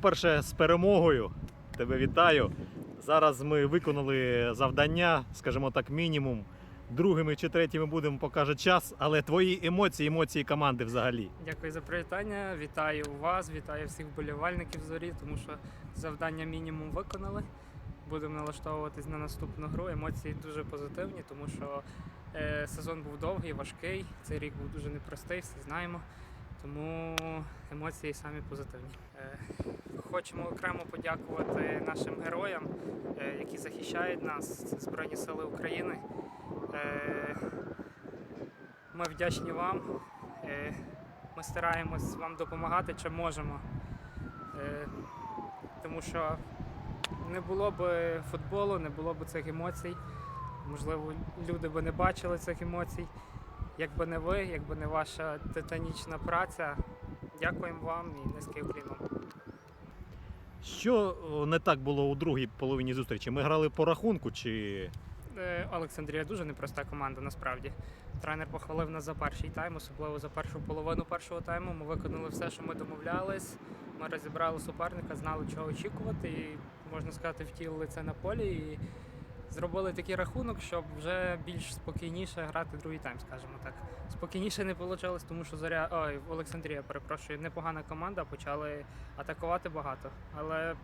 По-перше, з перемогою. Тебе вітаю. Зараз ми виконали завдання, скажімо так, мінімум. Другими чи третіми будемо, покаже час, але твої емоції, емоції команди взагалі. Дякую за привітання. Вітаю вас, вітаю всіх вболівальників зорі, тому що завдання мінімум виконали. Будемо налаштовуватись на наступну гру. Емоції дуже позитивні, тому що е, сезон був довгий, важкий. Цей рік був дуже непростий, всі знаємо. Тому емоції самі позитивні. Е, хочемо окремо подякувати нашим героям, е, які захищають нас, Збройні Сили України. Е, ми вдячні вам. Е, Ми стараємось вам допомагати, чим можемо. Тому що не було б футболу, не було б цих емоцій. Можливо, люди би не бачили цих емоцій. Якби не ви, якби не ваша титанічна праця. Дякуємо вам і низький уклін. Що не так було у другій половині зустрічі? Ми грали по рахунку чи Е, Олександрія дуже непроста команда насправді. Тренер похвалив нас за перший тайм, особливо за першу половину першого тайму. Ми виконали все, що ми домовлялись. Ми розібрали суперника, знали, чого очікувати, і можна сказати, втілили це на полі. І зробили такий рахунок, щоб вже більш спокійніше грати другий тайм, скажімо так. Спокійніше не вийшло, тому що зоря ой, Олександрія, перепрошую, непогана команда, почали атакувати багато. Але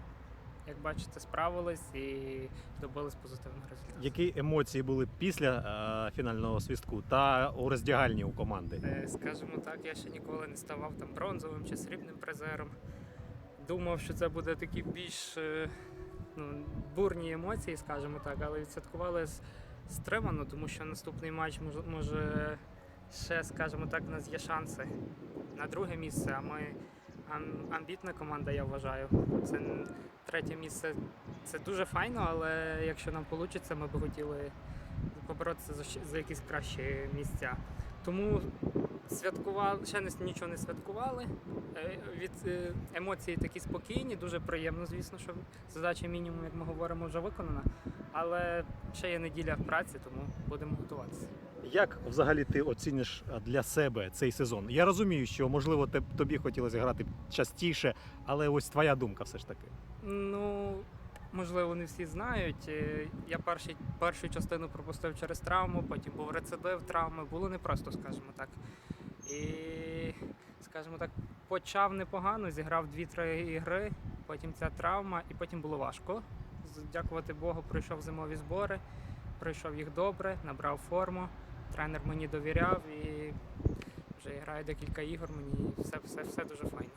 як бачите, справились і добились позитивних результатів. які емоції були після е, фінального свістку та у роздягальні у команди? Е, Скажімо так, я ще ніколи не ставав там бронзовим чи срібним призером. Думав, що це буде такі більш е, ну, бурні емоції, скажімо так, але відсвяткували стримано, тому що наступний матч може, ще, скажімо так, у нас є шанси на друге місце, а ми амбітна команда, я вважаю. Це третє місце. Це дуже файно, але якщо нам вийде, ми б хотіли поборотися за якісь кращі місця. Тому святкували, ще не, нічого не святкували. Е, Від е, емоції такі спокійні, дуже приємно, звісно, що задача мінімум, як ми говоримо, вже виконана. Але ще є неділя в праці, тому будемо готуватися. Як взагалі ти оціниш е, для себе цей сезон? Я розумію, що можливо тобі хотілося грати частіше, але ось твоя думка все ж таки. Ну, можливо, не всі знають. Я перший, першу частину пропустив через травму, потім був рецидив травми. Було непросто, скажімо так. І, скажімо так, почав непогано, зіграв 2-3 ігри, потім ця травма, і потім було важко. Дякувати Богу, пройшов зимові збори, пройшов їх добре, набрав форму. Тренер мені довіряв і вже граю декілька ігор, мені все, все, все дуже файно.